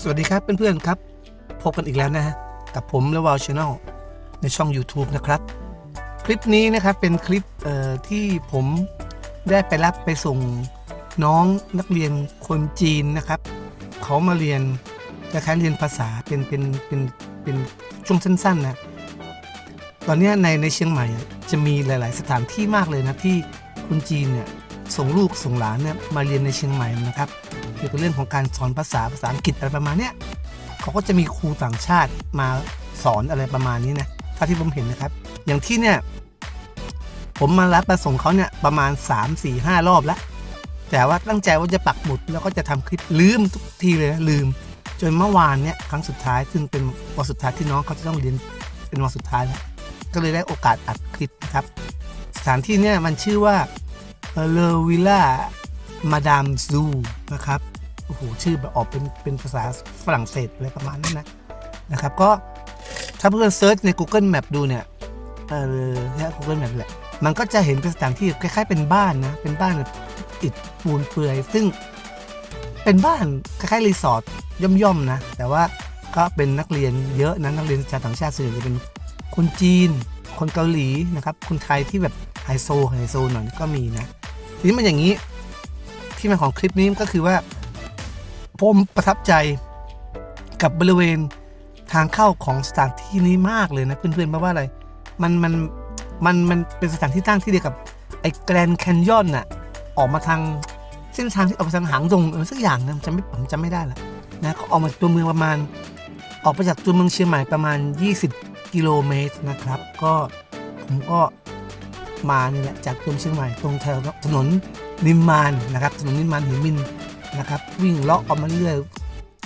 สวัสดีครับเพื่อนๆครับ พบกันอีกแล้วนะฮะกับผมและวาวชาแนลในช่อง YouTube นะครับ คลิปนี้นะครับเป็นคลิปที่ผมได้ไปรับไปส่งน้องนักเรียนคนจีนนะครับ เขามาเรียนคล้ายๆเรียนภาษาเป็นเป็นเป็นเป็นช่วงสั้นๆนะตอนนี้ในในเชียงใหม่จะมีหลาย ๆ สถานที่มากเลยนะที่คนจีนเนี่ย ส่งลูกส่งหลานเนี่ยมาเรียนในเชียงใหม่นะครับ เกี่ยวกับเรื่องของการสอนภาษาภาษาอังกฤษอะไรประมาณเนี้ยเขาก็จะมีครูต่างชาติมาสอนอะไรประมาณนี้นะถ้าที่ผมเห็นนะครับ อย่างที่เนี่ยผมมารับมาส่งเขาเนี่ยประมาณ 3 4 5 รอบแล้ว แต่ว่าตั้งใจว่าจะปักหมุดแล้วก็จะทำคลิปลืมทุกทีเลยนะลืม จนเมื่อวานเนี่ยครั้งสุดท้ายซึ่งเป็นวันสุดท้ายที่น้องเขาจะต้องเรียนเป็นวันสุดท้ายแล้วก็เลยได้โอกาสอัดคลิปนะครับ สถานที่เนี่ยมันชื่อว่า เลวิล่ามาดามซูนะครับโอ้โหชื่อแบบออกเป็นเป็นภาษาฝรั่งเศสอะไรประมาณนั้นนะนะครับ ก็ถ้าเพื่อนเซิร์ชใน Google Map ดูเนี่ยเออเนี่ย Google Map แหละมันก็จะเห็นเป็นสถานที่คล้ายๆเป็นบ้านนะ เป็นบ้านแบบอิฐปูนเปื่อย ซึ่งเป็นบ้านคล้ายๆรีสอร์ทย่อมๆนะ แต่ว่าก็เป็นนักเรียนเยอะนะนักเรียนชาวต่างชาติส่วนใหญ่จะเป็นคนจีน คนเกาหลีนะครับ คนไทยที่แบบไฮโซไฮโซหน่อยก็มีนะ ทีนี้มันอย่างนี้ ที่มาของคลิปนี้ก็คือว่า ผมประทับใจกับบริเวณทางเข้าของสถานที่นี้มากเลยนะเพื่อนๆเพราะว่าอะไร มันมันมันมันเป็นสถานที่ตั้งที่เดียวกับไอ้แกรนด์แคนยอนน่ะออกมาทางเส้นทางที่ออกมาทางหางดงสักอย่างนะจำไม่ผมจำไม่ได้ละนะเขาออกมาตัวเมืองประมาณ ออกไปจากตัวเมืองเชียงใหม่ประมาณ 20 กิโลเมตรนะครับ ก็ผมก็ มานี่แหละจากตัวเชียงใหม่ตรงแถวถนนนิมมานนะครับถนนนิมมานหินมินนะครับวิ่งเลาะออกมาเรื่อย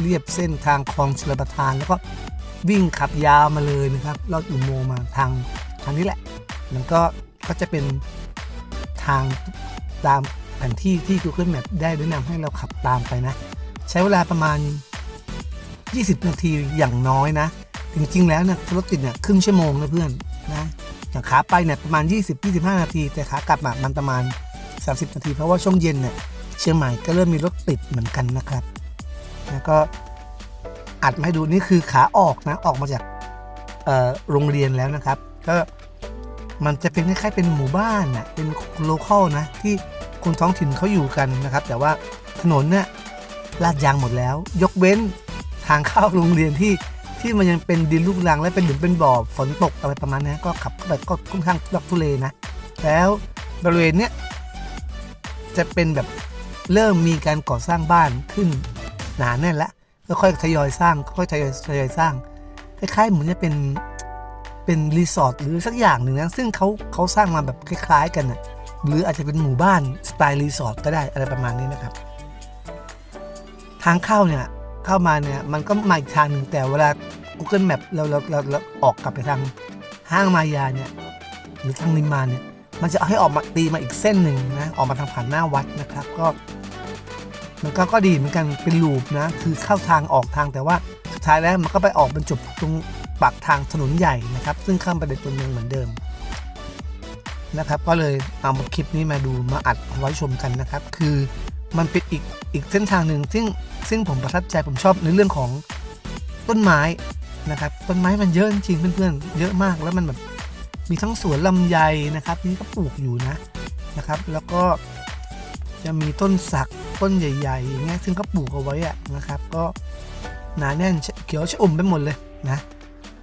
เรียบเส้นทางคลองชลประทาน แล้วก็วิ่งขับยาวมาเลยนะครับลอดอุโมงค์มาทางทางนี้แหละ มันก็ก็จะเป็นทางตามแผนที่ที่ Google Map ได้แนะนำให้เราขับตามไปนะ ใช้เวลาประมาณ 20 นาทีอย่างน้อยนะ จริงๆแล้วเนี่ยรถติดเนี่ยครึ่งชั่วโมงนะเพื่อนนะ อย่างขาไปเนี่ยประมาณ 20-25 นาที แต่ขากลับมามันประมาณ 30 นาที เพราะว่าช่วงเย็นเนี่ยเชียงใหม่ก็เริ่มมีรถติดเหมือนกันนะครับ แล้วก็อัดมาให้ดูนี่คือขาออกนะออกมาจากโรงเรียนแล้วนะครับ ก็มันจะเป็นคล้ายๆเป็นหมู่บ้านน่ะเป็นโลเคอลนะที่คนท้องถิ่นเขาอยู่กันนะครับ แต่ว่าถนนเนี่ยลาดยางหมดแล้ว ยกเว้นทางเข้าโรงเรียนที่ ที่มันยังเป็นดินลูกรังและเป็นหลุมเป็นบ่อฝนตกอะไรประมาณนี้ก็ขับเข้าไปก็ค่อนข้างทุลักทุเลนะ แล้วบริเวณเนี้ยจะเป็นแบบเริ่มมีการก่อสร้างบ้านขึ้นหนาแน่นแล้วค่อยๆทยอยสร้างค่อยๆทยอยทยอยสร้างคล้ายๆเหมือนจะเป็นเป็นรีสอร์ทหรือสักอย่างหนึ่งนะซึ่งเขาเขาสร้างมาแบบคล้ายๆ กันนะหรืออาจจะเป็นหมู่บ้านสไตล์รีสอร์ทก็ได้อะไรประมาณนี้นะครับ ทางเข้าเนี่ย เข้ามาเนี่ยมันก็มาอีกทางหนึ่งแต่เวลา Google Map เราเราเราเราออกกลับไปทางห้างมายาเนี่ยหรือทางนิมมานเนี่ยมันจะให้ออกมาตีมาอีกเส้นหนึ่งนะออกมาทางผ่านหน้าวัดนะครับก็มันก็ก็ดีเหมือนกันเป็นลูปนะคือเข้าทางออกทางแต่ว่าสุดท้ายแล้วมันก็ไปออกบรรจบตรงปากทางถนนใหญ่นะครับ ซึ่งข้ามไปในตัวเมืองเหมือนเดิมนะครับ ก็เลยเอามาคลิปนี้มาดูมาอัดไว้ชมกันนะครับ คือ มันเป็นอีกอีกเส้นทางหนึ่งซึ่งซึ่งผมประทับใจผมชอบในเรื่องของต้นไม้นะครับต้นไม้มันเยอะจริงเพื่อนๆเยอะมากแล้วมันแบบมีทั้งสวนลำไยนะครับนี่ก็ปลูกอยู่นะนะครับ แล้วก็จะมีต้นสักต้นใหญ่ๆอย่างเงี้ยซึ่งเขาปลูกเอาไว้อะนะครับ ก็หนาแน่นเขียวชอุ่มไปหมดเลยนะ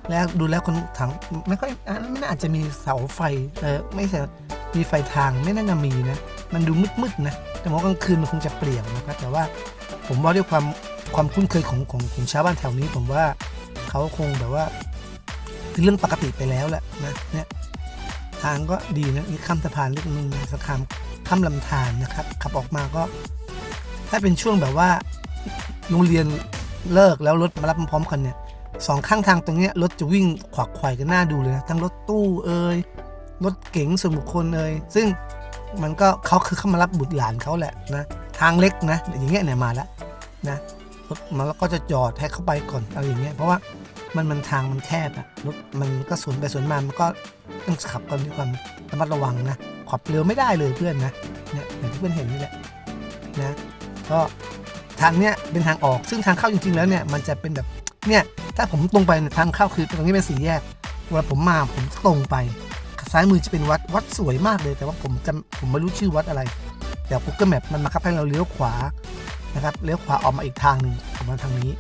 แล้วดูแล้วคนถังไม่ค่อยไม่น่าจะมีเสาไฟเออไม่ใช่มีไฟทางไม่น่าจะมีนะ มันดูมืดๆนะ แต่ว่ากลางคืนมันคงจะเปลี่ยวนะครับ แต่ว่าผมว่าด้วยความความคุ้นเคยของของของชาวบ้านแถวนี้ ผมว่าเขาคงแบบว่าเป็นเรื่องปกติไปแล้วแหละนะเนี่ยทางก็ดีนะนี่ข้ามสะพานเล็กนึงสะพานข้ามลำธารนะครับ ขับออกมาก็ ถ้าเป็นช่วงแบบว่าโรงเรียนเลิกแล้วรถมารับพร้อมกันเนี่ยสองข้างทางตรงเนี้ยรถจะวิ่งขวักไขว่กันหน้าดูเลยนะทั้งรถตู้เอ่ยรถเก๋งส่วนบุคคลเอ่ยซึ่ง มันก็เขาคือเข้ามารับบุตรหลานเขาแหละนะทางเล็กนะอย่างเงี้ยเนี่ยมาแล้วนะรถมาแล้วก็จะจอดให้เข้าไปก่อนอะไรอย่างเงี้ยเพราะว่ามันมันทางมันแคบอะรถมันก็สวนไปสวนมามันก็ต้องขับกันด้วยความระมัดระวังนะขับเร็วไม่ได้เลยเพื่อนนะเนี่ยอย่างที่เพื่อนเห็นนี่แหละนะก็ทางเนี้ยเป็นทางออกซึ่งทางเข้าจริง ๆ แล้วเนี่ยมันจะเป็นแบบเนี่ยถ้าผมตรงไปเนี่ยทางเข้าคือตรงนี้เป็นสี่แยกเวลาผมมาผมตรงไป ซ้ายมือจะเป็นวัดวัดสวยมากเลย แต่ว่าผมจำผมไม่รู้ชื่อวัดอะไรแต่ Google Map มันมาคับให้เราเลี้ยวขวานะครับเลี้ยวขวาออกมาอีกทางหนึ่งออกมาทางนี้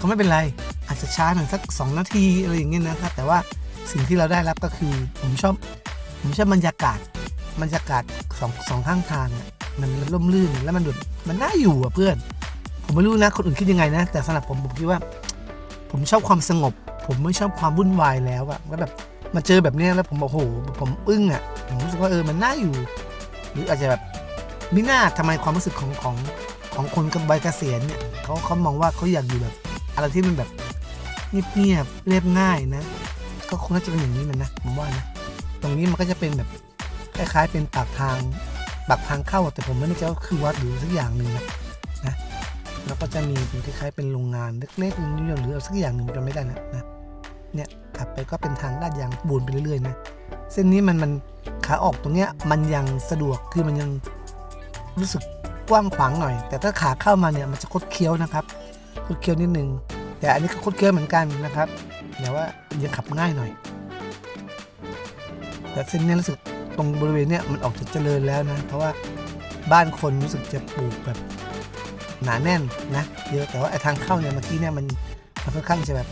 ก็ไม่เป็นไรอาจจะช้าหน่อยสัก 2 นาทีอะไรอย่างเงี้ยนะครับ แต่ว่าสิ่งที่เราได้รับก็คือผมชอบผมชอบบรรยากาศบรรยากาศสองสองข้างทางอะมันมันร่มรื่นแล้วมันดูมันน่าอยู่อะเพื่อน ผมไม่รู้นะคนอื่นคิดยังไงนะ แต่สำหรับผมผมคิดว่า ผมชอบความสงบ ผมไม่ชอบความวุ่นวายแล้วอะแล้วแบบ มาเจอแบบนี้แล้วผมบอกโอ้โหผมอึ้งอะผมรู้สึกว่าเออมันน่าอยู่ หรืออาจจะแบบมิน่าทำไมความรู้สึกของของของคนกับใบเกษียณเนี่ยเขาเขามองว่าเขาอยากอยู่แบบ อะไรที่มันแบบเงียบๆเรียบง่ายนะ ก็คงน่าจะเป็นอย่างนี้มันนะผมว่านะตรงนี้มันก็จะเป็นแบบคล้ายๆเป็นปากทางปากทางเข้าแต่ผมไม่แน่ใจว่าคือวัดหรือสักอย่างหนึ่งนะนะแล้วก็จะมีเป็นคล้ายๆเป็นโรงงานเล็กๆนิดๆหรือสักอย่างหนึ่งจำไม่ได้นะนะเนี่ย ขับไปก็เป็นทางลาดยางบูนไปเรื่อยๆนะเส้นนี้มันมันขาออกตรงเนี้ยมันยังสะดวกคือมันยังรู้สึกกว้างขวางหน่อย แต่ถ้าขาเข้ามาเนี่ยมันจะคดเคี้ยวนะครับคดเคี้ยวนิดนึงแต่อันนี้ก็คดเคี้ยวเหมือนกันนะครับแต่ว่ายังขับง่ายหน่อย แต่เส้นนี้รู้สึกตรงบริเวณเนี้ยมันออกจะเจริญแล้วนะ เพราะว่าบ้านคนรู้สึกจะปลูกแบบหนาแน่นนะเยอะแต่ว่าไอ้ทางเข้าเนี่ยเมื่อกี้เนี่ยมันมันค่อนข้างจะแบบ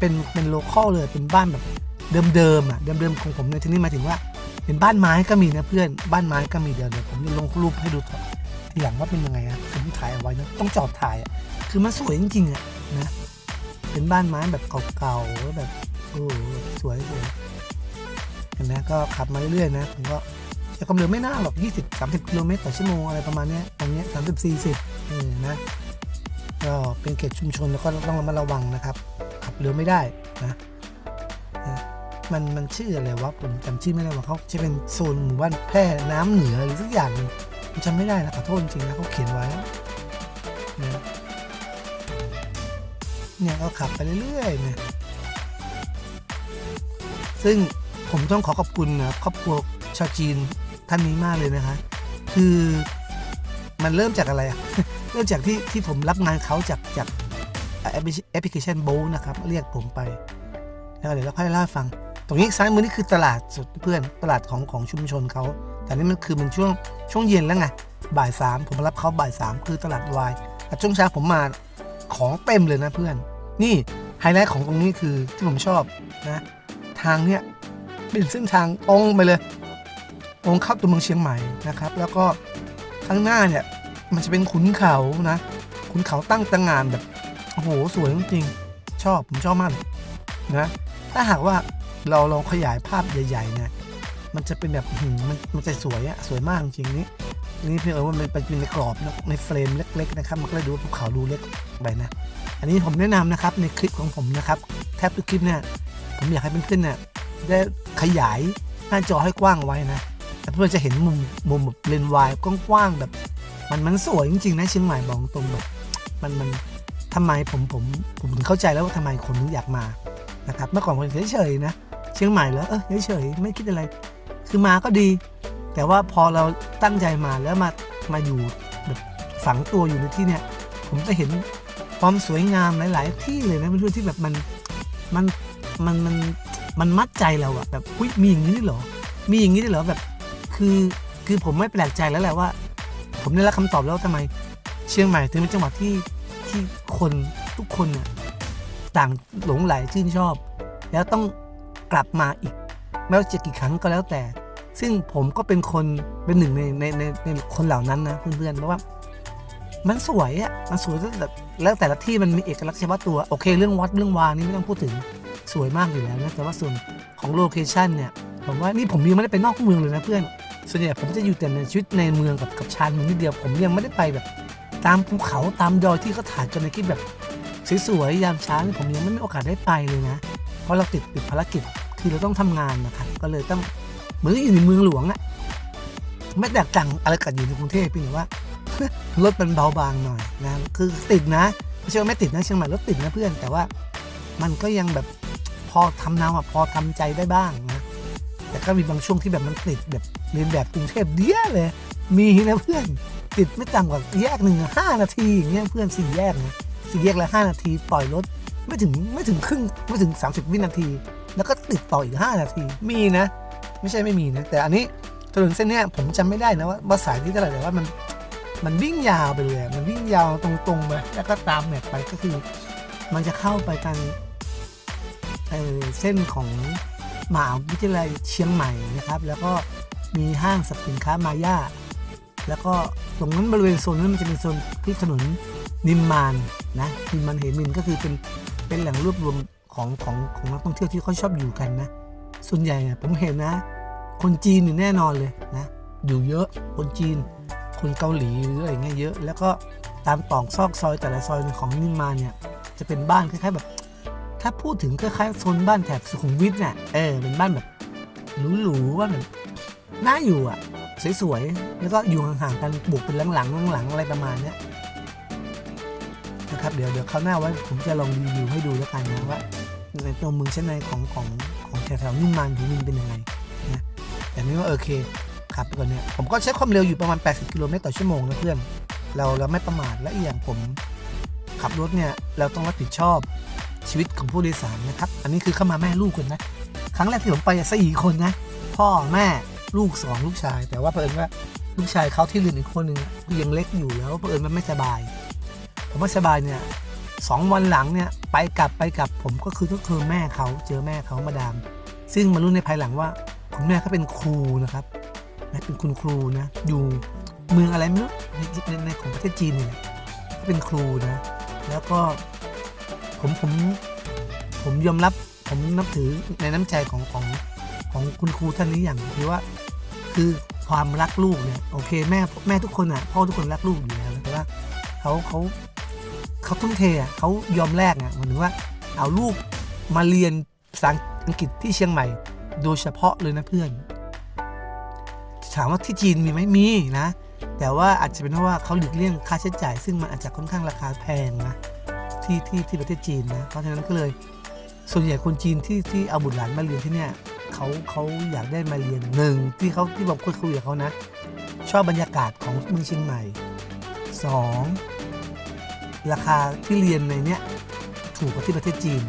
เป็นเป็นโลคอลเลยเป็นบ้านแบบเดิมๆอะเดิมๆของผมในที่นี้หมายถึงว่า เป็นบ้านไม้ก็มีนะเพื่อนบ้านไม้ก็มีเดี๋ยวเดี๋ยวผมจะลงรูปให้ดูทีหลังว่าเป็นยังไงอะผมถ่ายเอาไว้นะต้องจอดถ่ายอะคือมันสวยจริงๆอะนะเป็นบ้านไม้แบบเก่าๆแล้วแบบโอ้สวยสวยเห็นไหมก็ขับมาเรื่อยๆนะผมก็ใช้ความเร็วไม่น่าหรอก 20 30 กิโลเมตรต่อชั่วโมงอะไรประมาณเนี้ยตรงเนี้ย30 40เออนะ ก็เป็นเขตชุมชนแล้วก็ต้องระมัดระวังนะครับ ขับเร็วไม่ได้นะมันมันชื่ออะไรวะผมจำชื่อไม่ได้ว่าเขาจะเป็นโซนหมู่บ้านแพร่น้ำเหนือหรือสักอย่างหนึงผมจำไม่ได้นะขอโทษจริงนะเขาเขียนไว้นะเนี่ยก็ขับไปเรื่อยๆเนี่ยซึ่งผมต้องขอขอบคุณนะครอบครัวชาวจีนท่านนี้มากเลยนะคะ คือมันเริ่มจากอะไรอะ เริ่มจากที่ที่ผมรับงานเขาจากจากแอปพลิเคชันโบนะครับ เรียกผมไป แล้วเดี๋ยวเราค่อยเล่าฟัง ตรงนี้ซ้ายมือนี่คือตลาดสดเพื่อนตลาดของของชุมชนเขาแต่นี่มันคือมันช่วงช่วงเย็นแล้วไงบ่ายสามผมมารับเขาบ่ายสามคือตลาดวายแต่ช่วงเช้าผมมาของเต็มเลยนะเพื่อน นี่ไฮไลท์ของตรงนี้คือที่ผมชอบนะ ทางเนี้ยเป็นเส้นทางตรงไปเลยตรงเข้าตัวเมืองเชียงใหม่นะครับ แล้วก็ข้างหน้าเนี่ย มันจะเป็นขุนเขานะ ขุนเขาตั้งตระหงานแบบโอ้โหสวยจริงๆชอบผมชอบมากเลยนะ ถ้าหากว่าเราลองขยายภาพใหญ่ๆเนี่ยมันจะเป็นแบบมันมันจะสวยอะสวยมากจริงๆนี่นี่เพียงเออว่ามันเป็นในกรอบในเฟรมเล็ก ๆ นะครับ มันก็เลยดูภูเขาดูเล็กไปนะ อันนี้ผมแนะนำนะครับในคลิปของผมนะครับ แทบทุกคลิปเนี่ยผมอยากให้เพื่อนๆเนี่ยได้ขยายหน้าจอให้กว้างไว้นะเพื่อจะเห็นมุมมุมแบบเลนส์วายกว้างๆแบบ มันมันสวยจริงๆนะเชียงใหม่บอกตรงแบบมันมันทำไมผมผมผมถึงเข้าใจแล้วว่าทำไมคนถึงอยากมานะครับเมื่อก่อนผมเฉยๆนะเชียงใหม่แล้วเออเฉยๆไม่คิดอะไร คือมาก็ดี แต่ว่าพอเราตั้งใจมาแล้วมามาอยู่แบบฝังตัวอยู่ในที่เนี่ย ผมจะเห็นความสวยงามหลาย ๆ ที่เลยนะเพื่อนๆที่แบบมันมันมันมันมันมัดใจเราอะแบบอุ้ยมีอย่างนี้ด้วยเหรอ มีอย่างนี้ด้วยเหรอแบบ คือคือผมไม่แปลกใจแล้วแหละว่า ผมได้รับคำตอบแล้วว่าทำไม เชียงใหม่ถึงเป็นจังหวัดที่ที่คนทุกคนน่ะต่างหลงไหลชื่นชอบ แล้วต้องกลับมาอีกไม่ว่าจะกี่ครั้งก็แล้วแต่ ซึ่งผมก็เป็นคนเป็นหนึ่งในในในในคนเหล่านั้นนะเพื่อนๆเพราะว่า มันสวยอะมันสวยแต่แล้วแต่ละที่มันมีเอกลักษณ์เฉพาะตัวโอเค เรื่องวัดเรื่องวานี่ไม่ต้องพูดถึงสวยมากอยู่แล้วนะแต่ว่าส่วนของโลเคชันเนี่ย ผมว่านี่ผมยังไม่ได้ไปนอกเมืองเลยนะเพื่อนส่วนใหญ่ผมจะอยู่แต่ในชีวิตในเมืองกับกับชานเมืองนิดเดียวผมยังไม่ได้ไปแบบ ตามภูเขาตามดอยที่เขาถ่ายกันในคลิปแบบสวยๆยามเช้านี่ผมยังไม่มีโอกาสได้ไปเลยนะ เพราะเราติดติดภารกิจคือเราต้องทำงานนะครับก็เลยต้องเหมือนอยู่ในเมืองหลวงอะไม่แตกต่างอะไรกับอยู่ในกรุงเทพพียงแต่ว่ารถมันเบาบางหน่อยนะคือติดนะไม่ใช่ว่าไม่ติดนะเชียงใหม่รถติดนะเพื่อน แต่ว่ามันก็ยังแบบพอทำนาอะพอทำใจได้บ้างนะ แต่ก็มีบางช่วงที่แบบมันติดแบบเรียนแบบกรุงเทพเดียเลย มีนะเพื่อนติดไม่ต่ำกว่าแยกหนึ่งห้านาทีอย่างเงี้ยเพื่อนสี่แยกนะสี่แยกละห้านาทีปล่อยรถไม่ถึงไม่ถึงครึ่งไม่ถึง 30 วินาที แล้วก็ติดต่ออีก 5 นาที มีนะ ไม่ใช่ไม่มีนะ แต่อันนี้ถนนเส้นเนี้ยผมจำไม่ได้นะว่าว่าสายที่เท่าไหร่แต่ว่ามันมันวิ่งยาวไปเลยมันวิ่งยาวตรงๆไปแล้วก็ตามแมปไปก็คือ มันจะเข้าไปทางเอ่อเส้นของ มหาวิทยาลัยเชียงใหม่นะครับ แล้วก็มีห้างสรรพสินค้ามาย่าแล้วก็ตรงนั้นบริเวณโซนนั้นมันจะเป็นโซนที่ถนนนิมมานนะนิมมานเหมินก็คือเป็นเป็นแหล่งรวบรวมของของของนักท่องเที่ยวที่เขาชอบอยู่กันนะ ส่วนใหญ่ผมเห็นนะ คนจีนนี่แน่นอนเลยนะอยู่เยอะคนจีน คนเกาหลีหรืออะไรเงี้ยเยอะ แล้วก็ตามตอกซอกซอยแต่ละซอยของนิมมานเนี่ยจะเป็นบ้านคล้ายๆแบบ ถ้าพูดถึงคล้ายๆโซนบ้านแถบสุขุมวิทเนี่ยเออ เป็นบ้านแบบหรูๆว่าแบบน่าอยู่อะ สวยๆ แล้วก็อยู่ห่างๆกันปลูกเป็นหลังๆหลังๆอะไรประมาณเนี้ยนะครับ เดี๋ยวเดี๋ยวคราวหน้าไว้ผมจะลองรีวิวให้ดูแล้วกันนะว่าในตัวเมืองชั้นในของของของแถวๆนิมมานถึงมินเป็นยังไงนะแต่นี่ว่าโอเคขับไปก่อนเนี่ยผมก็ใช้ความเร็วอยู่ประมาณ 80 กิโลเมตรต่อชั่วโมงนะเพื่อน เราเราไม่ประมาทและอีกอย่างผมขับรถเนี่ยเราต้องรับผิดชอบ ชีวิตของผู้โดยสารนะครับ อันนี้คือเข้ามาแม่ลูกคนนะ ครั้งแรกที่ผมไปอะสี่คนนะ พ่อแม่ลูกสองลูกชาย แต่ว่าเผอิญว่าลูกชายเขาที่เรียนอีกคนหนึ่งยังเล็กอยู่แล้วเผอิญมันไม่สบาย ผมไม่สบายเนี่ยสองวันหลังเนี่ยไปกลับไปกลับผมก็คือก็คือแม่เขาเจอแม่เขามาดาม ซึ่งมารู้ในภายหลังว่าคุณแม่เขาเป็นครูนะครับนะเป็นคุณครูนะ อยู่เมืองอะไรไม่รู้ในในของประเทศจีนเนี่แหละเขาเป็นครูนะ แล้วก็ ผมผมผมยอมรับผมนับถือในน้ำใจของของของคุณครูท่านนี้อย่างคือว่า คือความรักลูกเนี่ยโอเคแม่แม่ทุกคนอะพ่อทุกคนรักลูกอยู่แล้วแต่ว่าเขาเขาเขาทุ่มเทอะเขายอมแลกอะหมายถึงว่าเอาลูกมาเรียนภาษาอังกฤษที่เชียงใหม่ โดยเฉพาะเลยนะเพื่อนถามว่าที่จีนมีไหมมีนะ แต่ว่าอาจจะเป็นเพราะว่าเขาหลีกเลี่ยงค่าใช้จ่าย ซึ่งมันอาจจะค่อนข้างราคาแพงนะ ที่ที่ที่ประเทศจีนนะเพราะฉะนั้นก็เลย ส่วนใหญ่คนจีนที่ที่เอาบุตรหลานมาเรียนที่เนี่ยเขาเขาอยากได้มาเรียนหนึ่งที่เขาที่ผมคุยคุยกับเขานะ ชอบบรรยากาศของเมืองเชียงใหม่สองราคาที่เรียนในเนี้ยถูกกว่าที่ประเทศจีน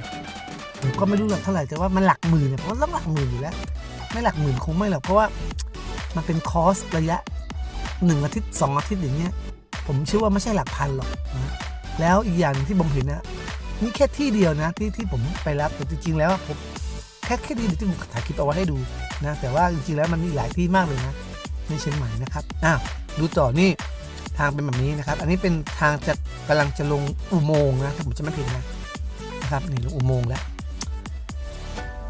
ผมก็ไม่รู้หลักเท่าไหร่แต่ว่ามันหลักหมื่นเนี่ยเพราะต้องหลักหมื่นอยู่แล้ว ไม่หลักหมื่นคงไม่หรอกเพราะว่ามันเป็นคอร์สระยะหนึ่งอาทิตย์สองอาทิตย์อย่างเงี้ยผมเชื่อว่าไม่ใช่หลักพันหรอกนะ แล้วอีกอย่างที่ผมเห็นนะนี่แค่ที่เดียวนะที่ที่ผมไปรับแต่จริงๆแล้วผมแค่แค่ที่เดียวที่ผมถ่ายคลิปเอาไว้ให้ดูนะแต่ว่าจริงๆแล้วมันมีหลายที่มากเลยนะในเชียงใหม่นะครับอ้าวดูต่อนี่ทางเป็นแบบนี้นะครับ อันนี้เป็นทางจะกำลังจะลงอุโมงค์นะถ้าผมจะไม่ผิดนะนะครับนี่ลงอุโมงค์แล้ว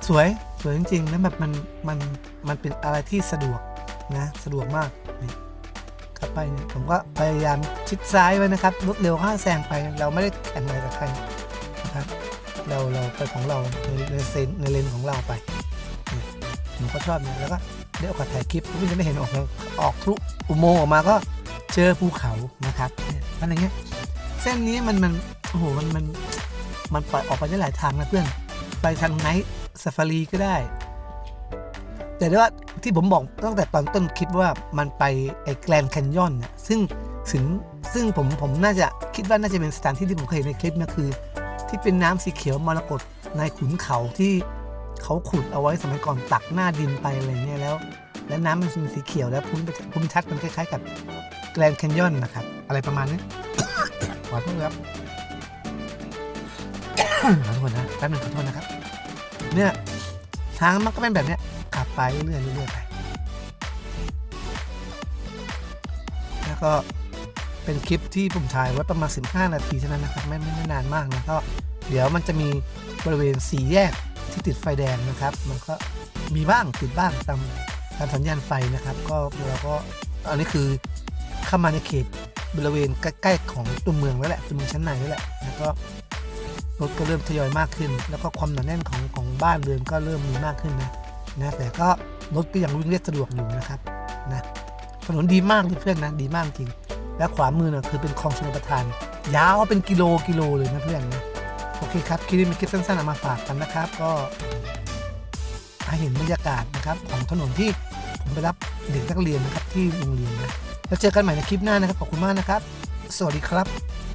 สวยสวยจริงๆแล้วแบบมันมันมันเป็นอะไรที่สะดวกนะสะดวกมากนี่ ไปเนี่ยผมก็พยายามชิดซ้ายไว้นะครับรถเร็วห้าแซงไปเราไม่ได้แข่งอะไรกับใครนะครับเราเราไปของเราในในเซนในเลนของเราไปผมก็ชอบเนี่ยแล้วก็ได้โอกาสถ่ายคลิปเพื่อนจะได้เห็นออกออกทุกอุโมงค์ออกมาก็เจอภูเขานะครับนี่ยอะไรเงี้ยเส้นนี้มันมันโอ้โหมันมันมันปล่อยออกไปได้หลายทางนะเพื่อน ไปทางไนท์ซ f ฟารีก็ได้ แต่ว่า ที่ผมบอกตั้งแต่ตอนต้นคลิปว่ามันไปไอ้แกลนแคนยอนเนี่ยซึ่งถึงซึ่งผมผมน่าจะคิดว่าน่าจะเป็นสถานที่ที่ผมเคยเห็นในคลิปนะคือ ที่เป็นน้ำสีเขียวมรกตในขุนเขาที่เขาขุดเอาไว้สมัยก่อนตักหน้าดินไปอะไรเงี้ยแล้ว แล้วน้ำมันเป็นสีเขียวแล้วภูมิภูมิทัศน์มันคล้ายๆ กับแกลนแคนยอนนะครับ อะไรประมาณนี้ขอโทษครับขอโทษนะแป๊บนึงขอโทษนะครับ เนี่ยทางมันก็เป็นแบบเนี้ย ไปเรื่อยๆเรื่อยๆไป แล้วก็เป็นคลิปที่ผมถ่ายไว้ประมาณ 15 นาทีเท่านั้นนะครับไม่ไม่ไม่นานมากนะก็เดี๋ยวมันจะมีบริเวณสี่แยกที่ติดไฟแดงนะครับ มันก็มีบ้างติดบ้างตามตามสัญญาณไฟนะครับ ก็เราก็อันนี้คือเข้ามาในเขตบริเวณใกล้ๆของตัวเมืองแล้วแหละตัวเมืองชั้นในแล้วแหละแล้วก็รถก็เริ่มทยอยมากขึ้น แล้วก็ความหนาแน่นของของบ้านเรือนก็เริ่มมีมากขึ้นนะ นะแต่ก็รถก็ยังวิ่งเรียบสะดวกอยู่นะครับนะถนนดีมากเลยเพื่อนนะดีมากจริง และขวามือนะคือเป็นคลองชลประทาน ยาวเป็นกิโลกิโลเลยนะเพื่อนนะโอเคครับคลิปนี้เป็นคลิปสั้นๆเอามาฝากกันนะครับ ก็ให้เห็นบรรยากาศนะครับของถนนที่ผมไปรับเด็กนักเรียนนะครับที่โรงเรียนนะแล้วเจอกันใหม่ในคลิปหน้านะครับขอบคุณมากนะครับ สวัสดีครับ